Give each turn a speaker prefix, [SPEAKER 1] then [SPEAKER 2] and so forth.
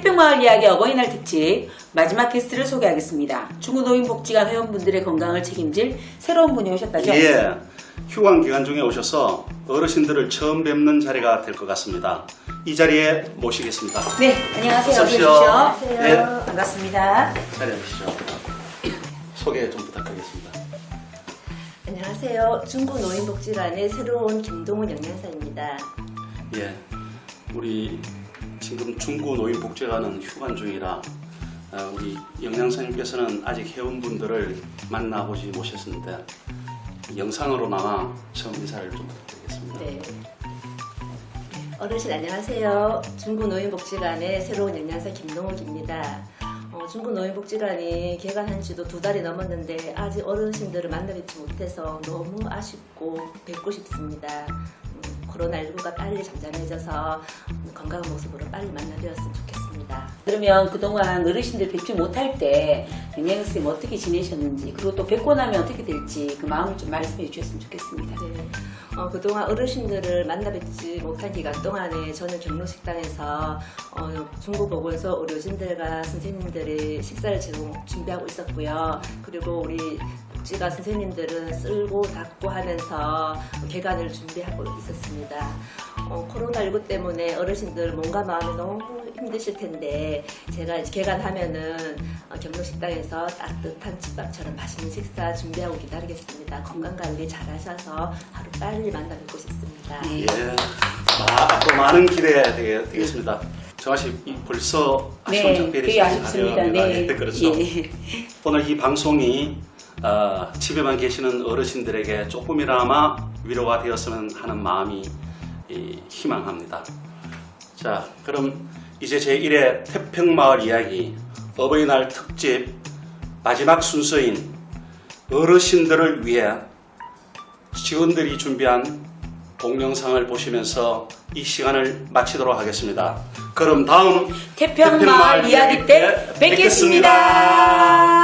[SPEAKER 1] 태평마을 이야기 어버이날 특집 마지막 게스트를 소개하겠습니다. 중구노인복지관 회원분들의 건강을 책임질 새로운 분이 오셨다죠?
[SPEAKER 2] 예, 휴관 기간 중에 오셔서 어르신들을 처음 뵙는 자리가 될 것 같습니다. 이 자리에 모시겠습니다.
[SPEAKER 1] 네, 안녕하세요.
[SPEAKER 2] 어서
[SPEAKER 1] 어서
[SPEAKER 2] 오십시오.
[SPEAKER 1] 오십시오.
[SPEAKER 2] 안녕하세요.
[SPEAKER 1] 반갑습니다.
[SPEAKER 2] 자리에 오시죠. 소개 좀 부탁하겠습니다.
[SPEAKER 3] 안녕하세요. 중구 노인복지관의 새로운 김동훈 영양사입니다.
[SPEAKER 2] 예, 우리 지금 중구 노인복지관은 휴관 중이라 어, 우리 영양사님께서는 아직 회원분들을 만나보지 못했는데 영상으로나마 처음 인사를 좀 부탁드리겠습니다.
[SPEAKER 3] 네. 어르신 안녕하세요. 중구 노인복지관의 새로운 영양사 김동욱입니다. 어, 중구 노인복지관이 개관한 지도 두 달이 넘었는데 아직 어르신들을 만나뵙지 못해서 너무 아쉽고 뵙고 싶습니다. 음, 코로나19가 빨리 잠잠해져서 건강한 모습으로 빨리 만나뵈었으면 좋겠습니다.
[SPEAKER 1] 그러면 그동안 어르신들 뵙지 못할 때 영양쌤 어떻게 지내셨는지 그리고 또 뵙고 나면 어떻게 될지 그 마음을 좀 말씀해 주셨으면 좋겠습니다.
[SPEAKER 3] 네. 어, 그동안 어르신들을 만나뵙지 못한 기간 동안에 저는 경로식당에서 어, 중국보건소 의료진들과 선생님들이 식사를 제공 준비하고 있었고요. 그리고 우리 복지관 선생님들은 쓸고 닦고 하면서 개관을 준비하고 있었습니다. 어, 코로나19 때문에 어르신들 몸과 마음이 너무 힘드실 텐데 제가 개관하면은 어, 경로식당에서 따뜻한 집밥처럼 맛있는 식사 준비하고 기다리겠습니다. 건강 관리 잘하셔서 하루 빨리 만나 뵙고 싶습니다.
[SPEAKER 1] 네.
[SPEAKER 2] 예, 마, 앞으로 많은 기대 되게, 되겠습니다. 정아 씨 이- 벌써 아쉬운
[SPEAKER 1] 네,
[SPEAKER 2] 작별이
[SPEAKER 1] 되게 아쉽습니다. 네.
[SPEAKER 2] 그렇죠.
[SPEAKER 1] 예.
[SPEAKER 2] 오늘 이 방송이 어, 집에만 계시는 어르신들에게 조금이나마 위로가 되었으면 하는 마음이 이, 희망합니다. 자, 그럼 이제 제1회 태평마을 이야기 어버이날 특집 마지막 순서인 어르신들을 위해 직원들이 준비한 동영상을 보시면서 이 시간을 마치도록 하겠습니다. 그럼 다음
[SPEAKER 1] 태평마을 이야기 때 뵙겠습니다.